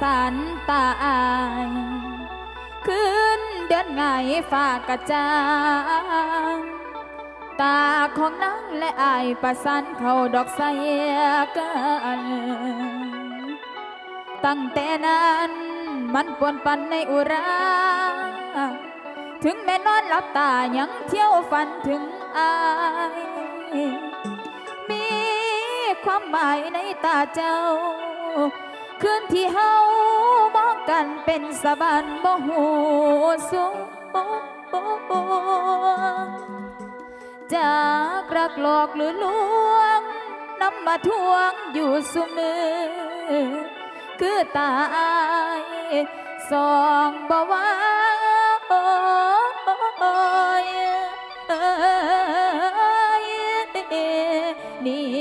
สันตาอายขึ้นเดินไงฝากกระจางตาของนางและอายประสันเข้าดอกใสกันตั้งแต่นั้นมันปวนปันในอุรา ถึงแม่นอนหลับตายังเที่ยวฝันถึงอาย มีความหมายในตาเจ้า คืนที่เฮาบอกกันเป็นสะบันบ่หูสูงจากรักหลอกหรือลวงน้ำมาทวงอยู่สุมือ คือตายสองบ่วานี่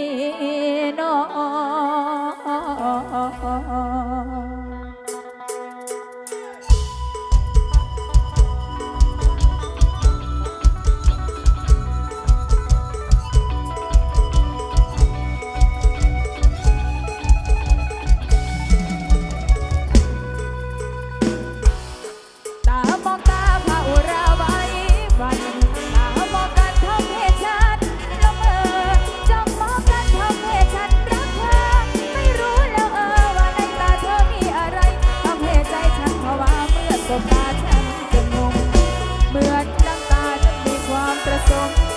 Thank you.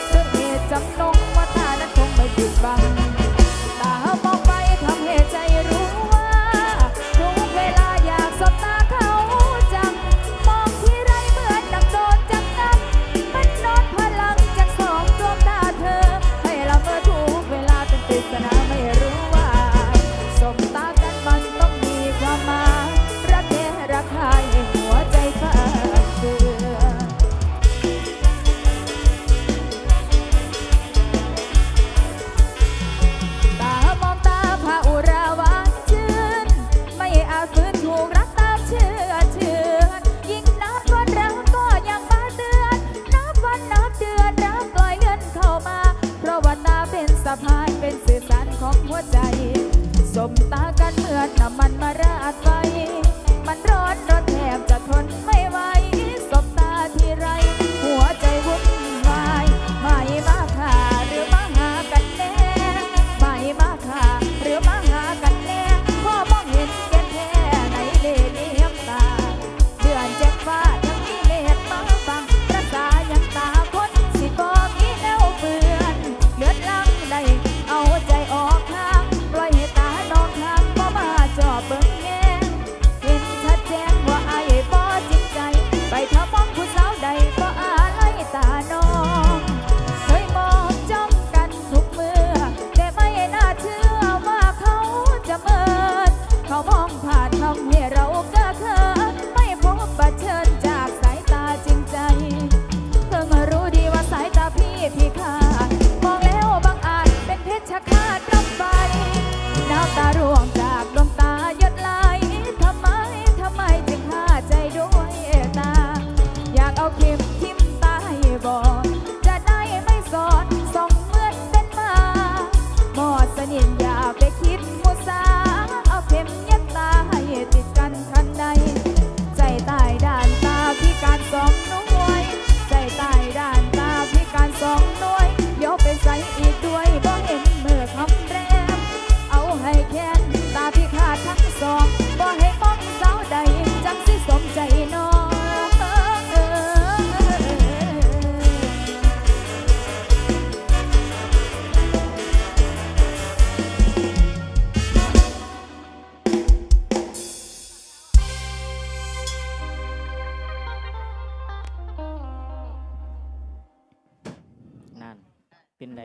เป็นไร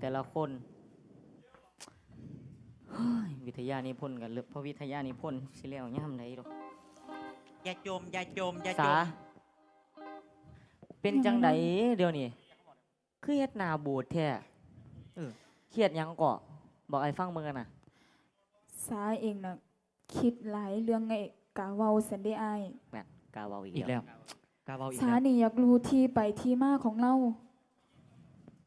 แต่ละคนวิทยานิพนธ์กันเลยพระวิทยานิพนธ์สิเลี้ยวย่ำไหนหรอกอย่าจมอย่าจมอย่าจสามเป็นจังไดเดี๋ยวนี้คือเฮ็ดหนาบูดแท้เครียดยังก่อบอกไอ้ฟังเมือกันนะสาเองนะคิดหลายเรื่องไงกาเวาสันได้ไอ้แม่กาเวาอีกแล้วกาเวาอีกสาแล้วนี่อยากรู้ที่ไปที่มาของเรา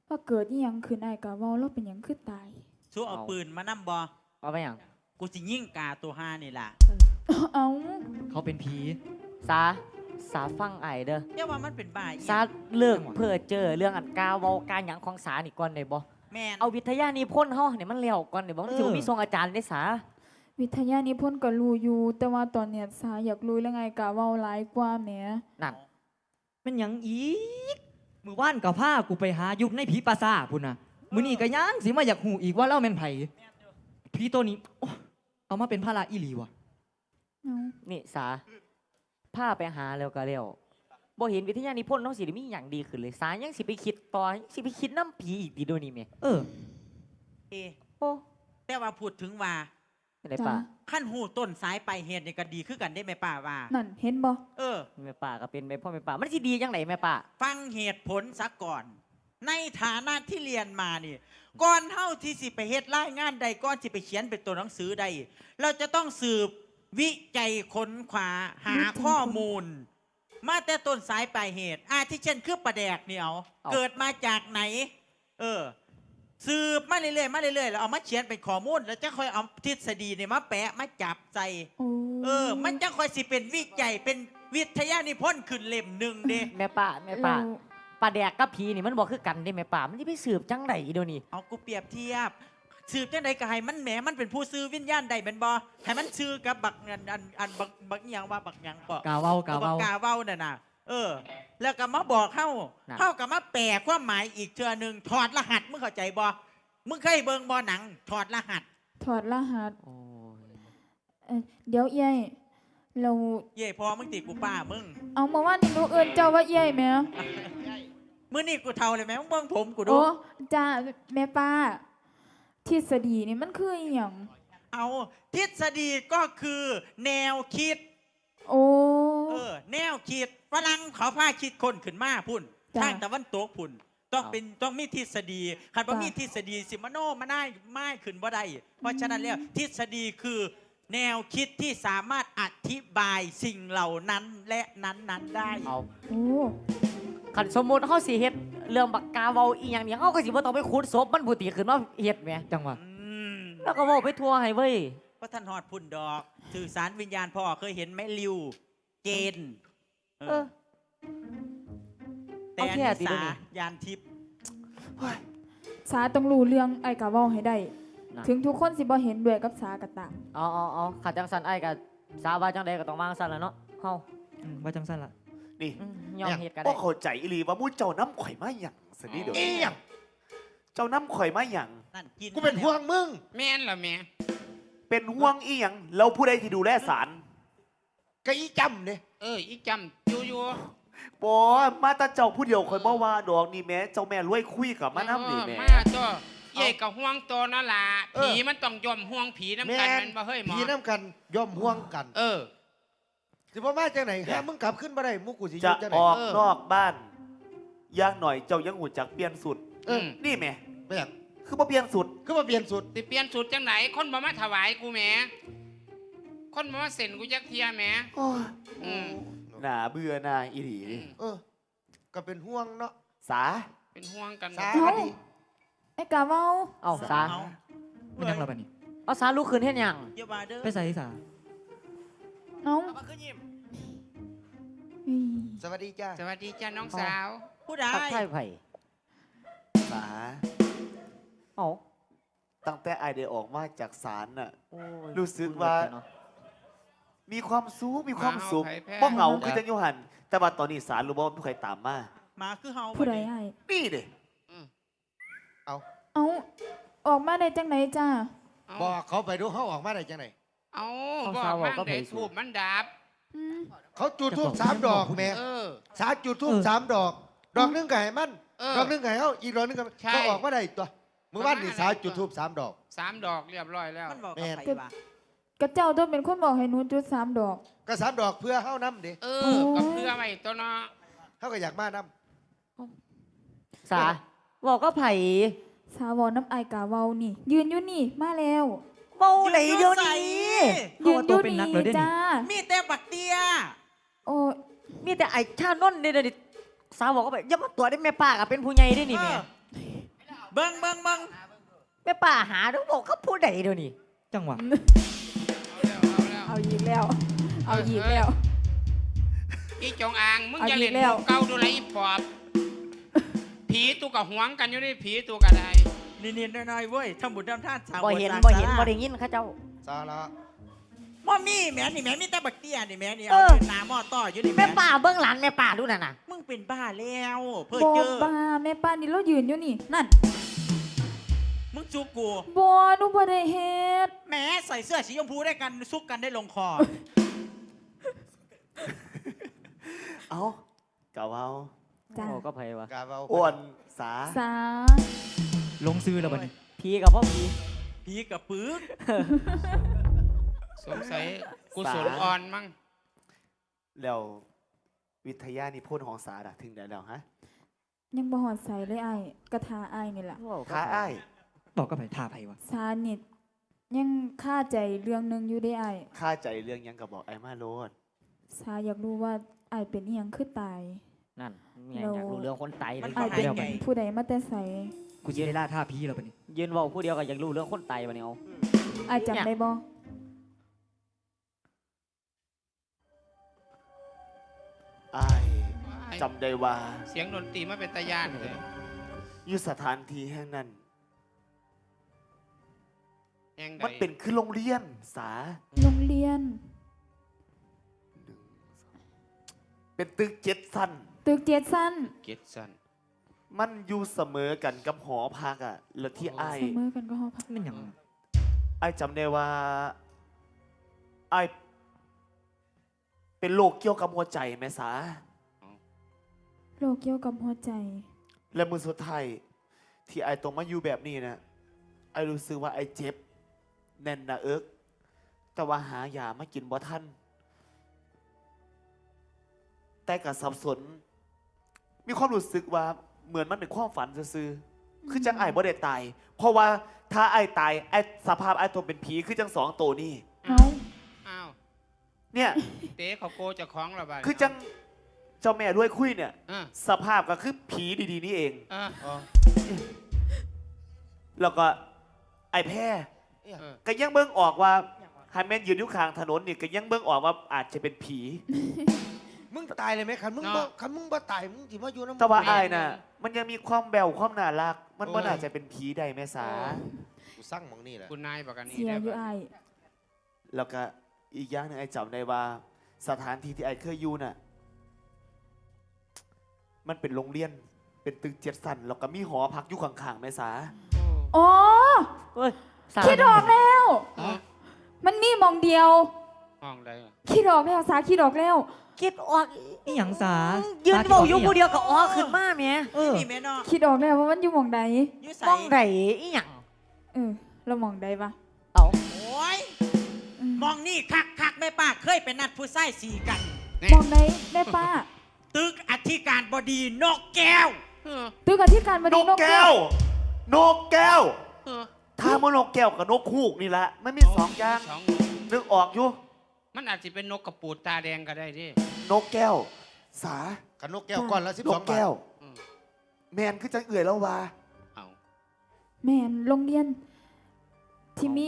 ว่าเกิดยังคืนไอ้ายกะเว้าเราเป็นยังคือตายสู้เอาเอา ปืนมานั่มบอเอาไปอย่างกูจะยิ่งกาตัวห้านี่ล่ะเอาเขาเป็นผี สาสาฟังไอเด้อเรียกว่ามันเป็นบ่ายสาเรื่องเพื่อเจอเรื่องอันกาเวากาหยังของสานี่ก่อนได้บอแมน เอาวิทยานิพนธ์เขาเนี่ยมันเลี้ยวก่อนเดี๋ยวบออ บ่มีทรงอาจารย์ได้สาวิทยานิพนธ์ก็รู้อยู่ แต่ว่าตอนเนี้ยสาอยากรู้แล้วไงกาเว้าหลายกว่าแหมนั่นมันหยังอีก มือว่านกับผ้ากูไปหายุบในผีปราสาทพุ่นนะมือนี่ก็ยังสิมาอยากหูอีกว่าเล่าแม่นไผผีตัวนี้โอ้เอามาเป็นพระราอีหลีวะเอานี่สาพาไปหาแล้วก็แล้วบ่เห็นวิทยานิพนธ์เฮาสิได้มีหยังดีขึ้นเลยสายังสิไปคิดต่อยังสิไปคิดน้ำผีอีกติโดยวนี่แม่เออเอ๊ะโอ้แต่ว่าพูดถึงว่า ไม่ได้จ้าป่าขั้นหูต้นสายไปลายเหตุนี่ก็ดีคือกันได้ไหมป้าว่า นั่นเห็นบ่เออ แม่ป่าก็เป็นแม่พ่อแม่ป่ามันสิดีจังไหนแม่ป่าฟังเหตุผลซะก่อน ในฐานะที่เรียนมานี่ก่อนเท่าที่สิไปเฮ็ดรายงานใดก่อนสิไปเขียนเป็นตัวหนังสือใด เราจะต้องสืบวิจัยค้นคว้าหาข้อมูล มาแต่ต้นสายปลายเหตุอาที่เช่นคือประแดกเนี่ยเอาเกิดมาจากไหน เออ สืบมาเรื่อยๆมาเรื่อยๆแล้วเอามาเขียนเป็นข้อมูลแล้วจะค่อยเอาทฤษฎีเนี่ยมาแปะมาจับใจโอ้เออ มันจะค่อยสิเป็นวิจัยเป็นวิทยานิพนธ์ขึ้นเล่มหนึ่งเด้แม่ป่าแม่ป่าเราป่าแดกกับผีนี่มันบ่คือกันเด้แม่ป่ามันสิไปสืบจังไดเดี๋ยวนี้เอากูเปรียบเทียบ สืบจังใดก็ให้มันแหมมันเป็นผู้ซื้อวิญญาณใดเป็นบอให้มันซื้อกับบักอันอันอันบักบักอิหยังว่าบักหยังปอกกาเว้ากาบักเว้ากาเว้าน่ะนะเออ แล้วก็มาบอกเข้าน่ะ เข้ากับมาแปลความหมายอีกเทื่อหนึ่งถอดรหัสมึงเข้าใจบอมึงเคยเบิ่งบอหนัง ถอดรหัส ถอดรหัสโอ้ยเอ้ยเดี๋ยวเอ้ยเราเย่พอมึงติกูป้ามึงเอามาว่านี่หนูเอิ้นเจ้าว่าเอ้ยแหมมื้อนี้กูเท่าเลยไหมมึงเบิ่งผมกูดู โอ้จ้าแม่ป้า ทฤษฎีนี่มันคืออีหยังเอาทฤษฎีก็คือแนวคิด โอ้ เออแนวคิดฝรั่งเขาพาคิดคนขึ้นมาพุ่นจ้ะ ทางตะวันตกพุ่น ต้องเป็นต้องมีทฤษฎีคันว่าจ้ะมีทฤษฎีสิมโนมาได้ไม่ขึ้นบ่ได้เพราะฉะนั้นแล้วทฤษฎีคือ แนวคิดที่สามารถอธิบายสิ่งเหล่านั้นและนั้นๆได้ เอาโอ้คันสมมุติเฮาสิเฮ็ดเรื่องบักกาเว้าอีหยังนี่เฮาก็สิบ่ต้องไปขุดศพมันผู้ติขึ้นมาเฮ็ดแหมจังหวะอืมแล้วก็เว้าไปทั่วให้เว้ย พระท่านหอดพุ่นดอก สื่อสารวิญญาณพ่อเคยเห็นไหมลิว เจนเอเอออ แต่เอาอันแค่นี้ติดสาด้วยนี่ ยานทิพย์สาต้องรู้เรื่องไอ้กะเว้าให้ได้นะถึงทุกคนสิบ่เห็นด้วยกับสากะตามเอาเอาเอาขัดจังสันไอ้กับสาว่าจังใดก็ต้องวางสันแล้วเนาะเฮาอืมว่าจังสั้นละนี่อืมยอมเฮ็ดก็บ่ได้เข้าใจอีหลีว่ามู้เจ้าน้ำข่อยมาหยังสินี่เดี๋ยวเอ๊ะเจ้าน้ำข่อยมาหยังนั่นกินกูเป็นห่วงมึง แม่นเหรอแม่เป็นห่วงอีหยังเราผู้ใดที่ดูแลสาร กะอีจำเนี่ยเอออีจำอยู่อยู่บอมาแตาเจ้าผู้เดียวข่อยบ่ว่าดอกนี่แหม่เจ้าแม่รวยคุยกับมาน้ำนี่แหม่เออมาตัวเย่กับห่วงตัวนั่นล่ะผีมันต้องยอมห่วงผีน้ำกันแมันบ่เฮ้ยหมอผีน้ำกันย่อมห่วงกัน เออสิบ่มาจากไหนฮะมึงกลับขึ้นมาได้มุกกูสิอจะยู่จากไหนออกเออนอกบ้านอย่างหน่อยเจ้ายังหูจักเปลี่ยนสุดเออมนี่แหม่ไปอย่างคือบ่เปลี่ยนสุดคือมาเปลี่ยนสุดสิเปลี่ยนสูตรจังไหนคนบ่มาถวายกูแหม คนบ่มาเซ็นกูจักเทียแหมอืม หนาเบื่อหนาอีหลีอืมเออ ก็เป็นห่วงเนาะ สา เป็นห่วงกันสาเอ้าดี ไอ้กะเว้าเอาสาเอามันยังเราแบบนี้เอาสาลุกขึ้นเฮ็ดหยังเยาว่าเด้อไปใส่สาเอ้ามาขึ้นยิ้มอืมสวัสดีจ้าสวัสดีจ้าน้องสาว ผู้ใดทักทายไผสา เอาตั้งแต่ไอายได้ออกมาจากศาลน่ะโอ้ยรู้สึกว่าเนะ มีความสุขมีความสุขมาเอาไผแพร่บ่เหงาคือจังอยู่หัน แต่ว่าตอนนี้ศาลรู้บ่ว่ามีใครตามมา มาคือเฮาผู้ใดบันี้ให้นี่เด้เอ้าออกมาได้จังไหนจ้าเอาบอกเขาไปดูเขาออกมาได้จากไหนเอาบอกมั่งเดี๋ยวทูบมันดับอืมเขาจุดทูบสามดอกแม่เออสาจุดทูบสามดอก ดอกหนึงก็ให้มันเออดอกหนึงก็ให้เขาอีกดอกหนึงก็ใช่ก็ออกมาได้ตัวเมื่อวานนี่ประมาณสานั้นจุดทูบสามดอกสามดอกเรียบร้อยแล้วมันบอกแม่กับนใครวะ กระเจ้าต้องเป็นคนบอกให้หนูจุดสามดอกก็สามดอกเพื่อเฮานํเด้เออกับเพื่อไว้ตัวเนาะเฮาก็อยากมานํสาบอกก็ไผสาวอน้ำไอ้กะเว้านี่ ยืนอยู่นี่มาแล้วเว้าไหนเดี๋ยวใส่นี้ยืนอยู่เป็นนันี่กเลยเด้นี่จ้ามีแต่บักเตีย โอ้มีแต่ไอ้ชานนท์เด้อเดี๋ยวสาบอกก็ไปอย่ามาตัวได้แม่ป้าก็เป็นผู้ใหญ่ได้นี่แม่เออ เบิ่งเบิ่งเบิ่งแม่ป้าหาต้องบอกเขาผู้ใดเดี๋ยวนี้จังหวะ เอาอีกแล้ว เอาอีกแล้ว อีจงอางมึงเอาจะอีเล่กนแล้วมุกเก่าดูไรอีปอบผีตัวกับหวงกันอยู่นี่ผีตัวกับอะไรนิดๆหน่อยๆเว้ยทำบุญทำทานสร้างบ่โสเห็นร้างบ่เห็นศาลาบ่ได้ยินเข้าเจ้าสาระบ่มีแหม่นี่แหม่มีแต่บักเตี้ยนี่แหม่นี่เอเอาอยืนหน้าหม้อต่ออยู่นี่แหแม่ม่ป่าเบื้องหลังแม่ป่าดูน่ะน่ะมึงเป็นบ้าแล้ว เพื่อบ่เจอบ้าแม่ป้านี่เรายืนอยู่นี่นั่นมึง จูกูบ่หนูบ่ได้เฮ็ดแหมใส่เสื้อสีชมพูได้กันซุกกันได้ลงคอ เอ้ากะเว้าจ้าโอ้ก็ไผวะกาเว้าอ้วนสาสาลงซื้อแล้วบัดนี้พีกับพ่อพีผีกับปึกสงสัยกุศลอ่อนมั้งแล้ววิทยานิพนธ์ของสาดะถึงได้แล้วฮะยังบ่หอดใส่เลยไอ้ายกระทาไอ้ายนี่ล่ะท้าอ้าย บอกก็ไปท่าไผวะสานิดยังคาใจเรื่องหนึงอยู่ได้ไอ้ายข้าใจเรื่องหยังกับบอกไอ้มาโลดสาอยากรู้ว่าไอ้ายเป็นอีหยังคือตาย นั่นเมียอยากรู้เรื่องคนไตเลมันยบ่ไอ้ายหาเป็นยไง ผู้ใดมาแต่ใสกูจะได้ล่าท่าผีแล้วบัดนี้ยืนเว่าผู้เดียวก็อยากรู้เรื่องคนไตบัดนี้เอาไอ้ายจำได้บ่อ้ายจำได้ว่า เสียงดนตรีมาเป็นตะยานเลยอยู่สถานที่แห่งนั้น แองใดมันเป็นคือโรงเรียนสา โรงเรียน เป็นตึกเจ็ดสั้น ตึกเจ็ดสั้นเกียรติสันมันอยู่เสมอกันกับหอพักอะแล้วที่ไอ้ายเสมอกันก็หอพักมันหยังไอ้ายจำได้ว่าไอ้ายเป็นโรคเกี่ยวกับหัวใจไหมสา โรคเกี่ยวกับหัวใจ และมือสุดท้ายที่ไอ้ายต้องมาอยู่แบบนี้นะไอ้ายรู้สึกว่าไอ้ายเจ็บ แน่นหนะเอิกแต่ว่าหายามากินบ่ทันแต่กับสับสน มีความรู้สึกว่าเหมือนมันเป็นความฝันซื่อๆคือจังไอ้ายบ่ได้ตาย เพราะว่าถ้าไอ้ายตายไอ้สภาพไอ้ายตัวเป็นผีคือจังสองตัวนี่เอ้าอ้าวเนี่ย เต๋เขาโกเจะคล้าของระบาดคือจังเจ้าแม่ด้วยคุยเนี่ยเออสภาพก็คือผีดีๆนี่เองเอออ๋อแล้วก็ไอ้แพ้เออ ก็ยังเบิ่งออกว่าไฮแมนยืนอยู่ข้างถนนนี่ก็ยังเบิ่งออกว่าอาจจะเป็นผี มึงตายเลยไหมคันมึงบ่คันมึงบ่ตายมึงสิมาอยู่น้ำแต่ว่าไอ้ายน่ะ มันยังมีความแบวความน่ารัก มันว่าโอ้ยน่าจะเป็นผีใดแม่สากูสั่งหมองนี่แหละคุณนายบอกกันนี้เสียได้อยู่ปะไอ้ายแล้วก็อีกอย่างหนึ่งไอ้จำได้ว่า สถานที่ที่ไอ้เคยอยู่น่ะ มันเป็นโรงเรียน เป็นตึกเจ็ดสันแล้วก็มีหอพักอยู่ข้างๆแม่สา โอ้อ๋อเฮ้ย สาคิดออกแล้วอ๋อมันมีหมองเดียว ห้องใดอะคิดออกแล้วสาคิดออกแล้ว คิดออกอีหยังสายืนสเว้าอยู่คิผู้กเดียวก็ออกขึ้นมาแม่เออนี่แม่เนาะคิดออกแล้วว่ามันอยู่หมองใดอยุ่ใส่มองไดอีหยังเออเราหมองใดปะเอาโอ้ยอืมมองนี่คักคักๆแม่ป้าเคยเป็นนัดผู้ใส่สีกันนี่หมองใดแม่ป้าตึกอธิการบดีนกแก้ว เออตึกอธิการบนดีกแก้ว นกแก้ว เออ ถ้ามันนกแก้วกับนกฮูกนี่ละมันมีสองอย่างสองนึกออกอยู่ มันอาจจะเป็นนกกระปูดตาแดงก็ได้ดินกแก้ว สาคันนกแก้วก้อนละสิบนสกองบาแก้ทว อืมแมนคือจังเอื่อยแล้วว่าเอาแม่นโรงเรียน ที่มี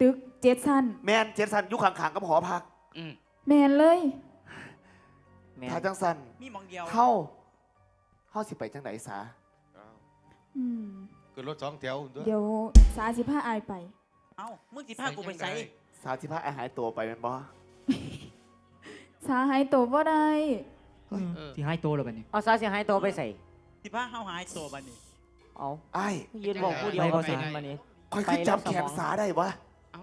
ตึกเจ็ดชั้นแมนเจนสันอยู่ข้างๆกับหอพักอืมแม่นเลย แม่ถ้าจังสันมีหมองเดียวเฮ้าเฮ้าสิไปจังไหนสาอ้าวอืม คือรถสองแถวด้วยเดี๋ยวสาสิพาอายไป เอ้ามึงสิพากูไปใส่สาสิพาอาหายตัวไปแมันบ่สาหายตัวบ่ได้เออที่ให้โตแล้วบัดนี้เอาซาเสียหายตัวไปใส่ สิพาเฮาหายตัวบัดนี้เอาไอ้ายยืนเว้าผู้เดียวก็เป็นบัดนี้ คอยคือไปแล้วจับแขนสมองสาได้วะเอ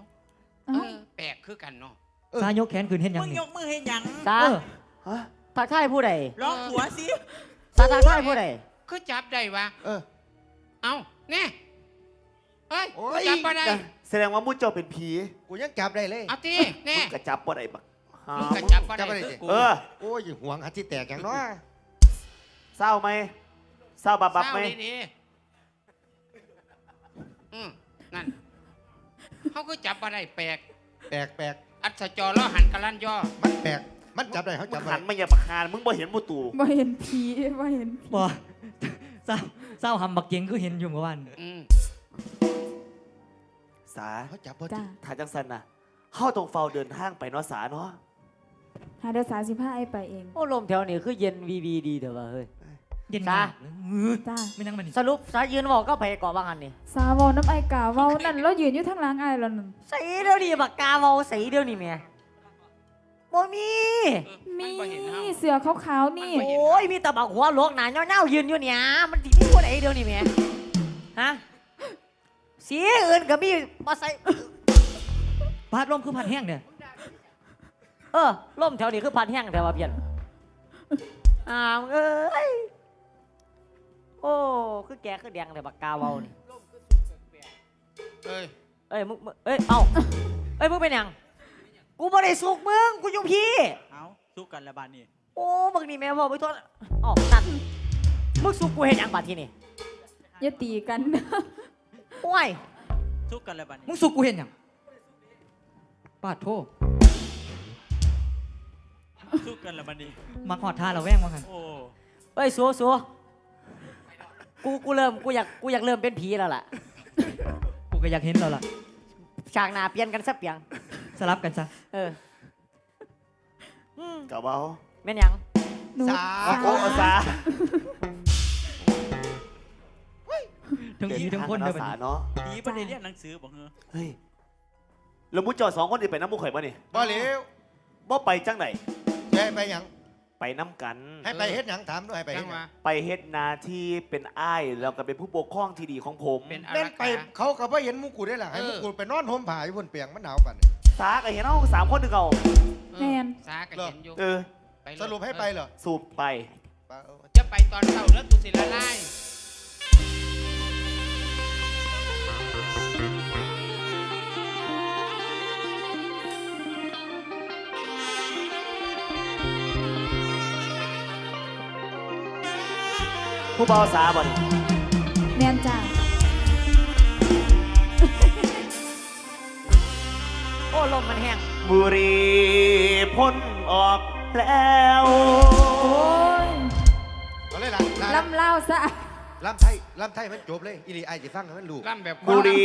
เอ้าอแปลกคือกันเนาะสายกแขนขึ้นเห็นหยังมึงนี่ยกมือให้หยังซาเออฮะทักทายผู้ใดร้องหัวสิซาทักทายผู้ใดคือจับได้วะเออ เอาแน่เฮ้ยโอ้ย จับมาได้แสดงว่ามุดเจ้าเป็นผีกูยังจับได้เลย เอาตีแน่มึงกระจับบ่ได้บักหามึงก็มึงจับมาจัได้บบ่ได้คือกูเออโอ้ยห่วงหัดที่แตกอย่างน้อยเศร้าไหมเศร้าบับบับไหมเศร้าดีๆอืมนั่นเขาก็จับมาได้แปลก แปลกแปลกอัศจรล้อหันกะลั่นย่อ มันแปลกมันจับได้เขามึจับงได้หันมาอย่าบักคานมึงบ่เห็นมูตูบ่เห็นผีบ่เห็นผีบ่เศร้าเศร้าหำบักเก่งคือเห็นอยู่เมื่อวานอืมสาเขาจับบ่จ้าถ้าจังสันนะเฮาต้องเฝ้าเดินทางไปเนาะสาเนาะหาเดี๋ยวสาสิพาไอ้ไปเอง โอ้ลมแถวนี้คือเย็นวีวีดีเถอะวะเฮ้ย เย็นจ้ามากเลยเออจ้าไม่นั่งมันนี่สรุปสายยืนบอกก็ไปก่อนบางอันนี่สาวเว้าน้ำไอ้กาเว้านั่นเรายืนอยู่ทางหลังไอ้แล้วนั่นใส่เดี๋ยวนี้บักกาเมาใส่เดี๋ยวนี้แม่ บ่มี มีนบ่เห็นเฮาเสือขาวๆนี่มันบ่เห็โอ้ย มีแต่บักหัวโลกหนาเน่าๆยืนอยู่เนี่ย มันสิมีคนไหนเดี๋ยวนี้แม่ฮะสีอื่นก็มีมาใส่พัดลมคือพัดแห้งเนี่ยเออล่มแถวนี้คือพันแห้งแต่ว่าเพี้ยนอ้าวเอ้ย โอ้ คือแกคือแดงแต่บักกาเมานี่เอ้ย เอ้ยมึงมึง เอ้ย เอ้าเอ้ย มึงเป็นหยัง กูบ่ได้สุกมึง กูอยู่พี่ เอาสู้กันละบาดนี้โอ้มึงนี่แม่บอกไปทั่วอ๋อนั่นมึงสุกกูเห็นหยังบาดที่นี่อย่าตีกัน โอ้ยสู้กันละบาดนี้มึงสุกกูเห็นยังปาดโทษสู้กันละบาดนี้ มาขอดท่าเราแวงมากันโอ้เอ้ยสัวสัวกูกูเริ่มกูอยากกูอยากเริ่มเป็นผีแล้วล่ะ กูก็อยากเห็นเราล่ะฉากหน้าเปลี่ยนกันสักเปียง สลับกันซะเอออืมกับเว้าแม่นหยังหนูสาโอ้โอ้สาทั้งผีทั้งคนเดิเด้อบัดสานี้เนาะดีบ่ได้เรียนหนังสือบ่เหรอเฮ้ยแล้วมุจจอสองคนนี่ไปน้ำมุกข่อยบ่นี่บ่เหลวบ่ไปจังไหนจะให้ไปหยังไปน้ำกัน ให้ไปเฮ็ดหยังถามด้วยให้ไปจัเฮ็งดหหยัวะงไปเฮ็ดนาที่เป็นอ้ายแล้วก็เป็นผู้ปกครองที่ดีของผม เป็นอาเล่นรักไปขา เขาก็บ่เห็นหมูกูได้ล่ะให้เอหอมูกูไปนอนห่มผ้าอยู่บนเปียงมันหนาวปานนี้ สาก็เห็นเอาสามคนนึงเอาเออสาก็เห็นอยู่เออ ไปเลยสรุปให้ไปเหรอสูบไป ไปเอาจะไปตอนเช้าแล้วตุสิละลายผู้เบาสาบ่นี่แม่นจ้า ลมมันแห้งบุหรีพ้นออกแล้วโอ้ยเอาเลยล่ะล่ะลำเล่าซะลำไทยลำไทยมันจบเลยอีหลีไอสิฟังให้มันรู้ล่ำแบบบุหรี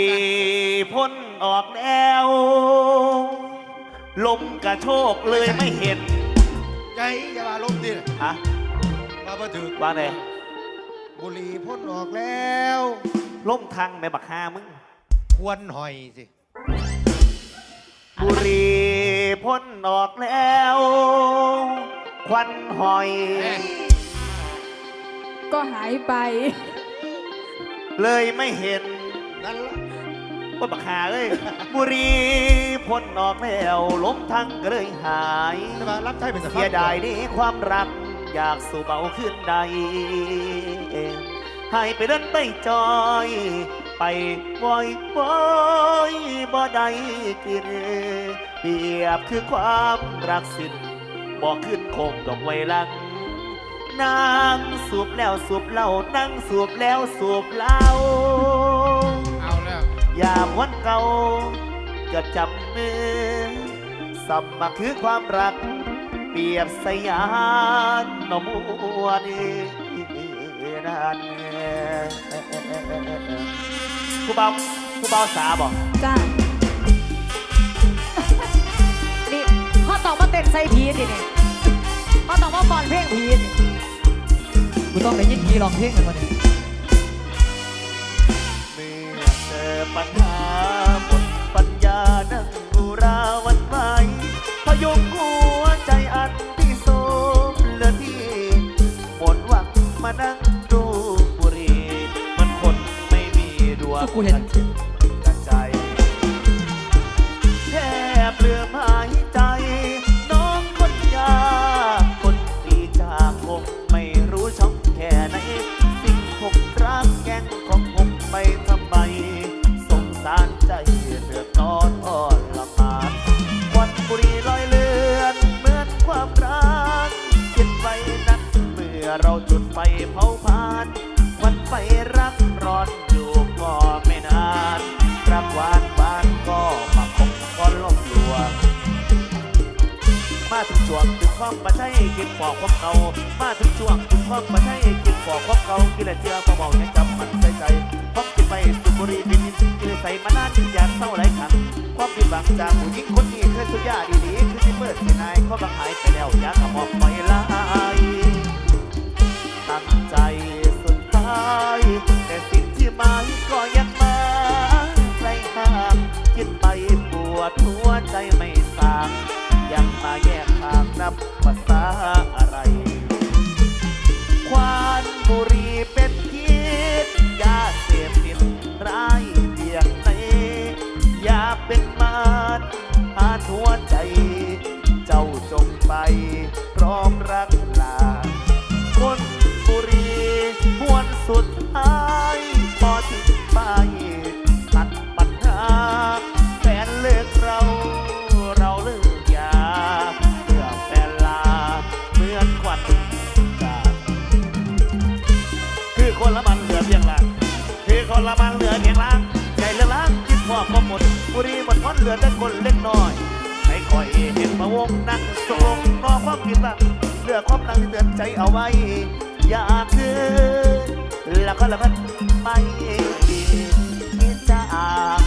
พ้นออกแล้วลมกระโชกเลยไม่เห็นใจอย่าว่าลมดิฮะมาบ่ถึกว่าไงบุหรี่พ่นออกแล้ว ลมทางแม่บักฮามึง ควรหอยสิ บุหรีพ้นออกแล้ว ควันหอยแม่ก็หายไป เลยไม่เห็นนั่นละว่าบักหาเลย บุหรีพ้นออกแล้วลมทางก็เลยหายแต่ว่าลำไทยเป็นสภาพเสียดายนี่ความรักอยากสู่เบาขึ้นใดให้ไปเดินไปจอย ไปวอยวอยบ่ได้กินเปรียบคือความรักสิ้นบอกขึ้นคงดอกไว้ลังนางสูบแล้วสูบเหล้านั่งสูบแล้วสูบเหล้าเอาแล้วยามวันเก่าจะจำมือสัมมาคือความรัก เปรียบสยามนมวนนั่น ผู้เบาผู้เบาสาบอกจ้านี่เขาต้องมาเต้นใส่ผีสินี่เขาต้องมาก่อนเพลงผีสิกูต้องได้ยินผีร้องเพลงกันวันนี้ ดว คิดบอกความเก่ามาถึงช่วงถึงความประใช่คิดบอกความเก่ากินและเจือมาบอกยังจำมันใจใจพบกินไปสุบุรีเป็นคือใส่มานานจึงอยากเศร้าหลายครั้งความผิดหวังจากผู้หญิงคนนี้เคยสุดยอดดีๆคือที่เปิดสินายก็บังหายไปแล้วอยากขมอกไปลายตั้งใจสุดท้ายแต่สิ่งที่มาก็ คนละมันเหลือเพียงหลังคือคนละมันเหลือเพียงหลังใจลือกล้างคิดพ่อก็หมดบุรีหมดพ้นเหลือแต่คนเล็กน้อยให้คอยเห็นมาวงนั่งทรงรอความคิดบ้างเลือความรังที่เตือนใจเอาไว้ อย่าคืนแล้วก็ละมันไม่ดีที่จาก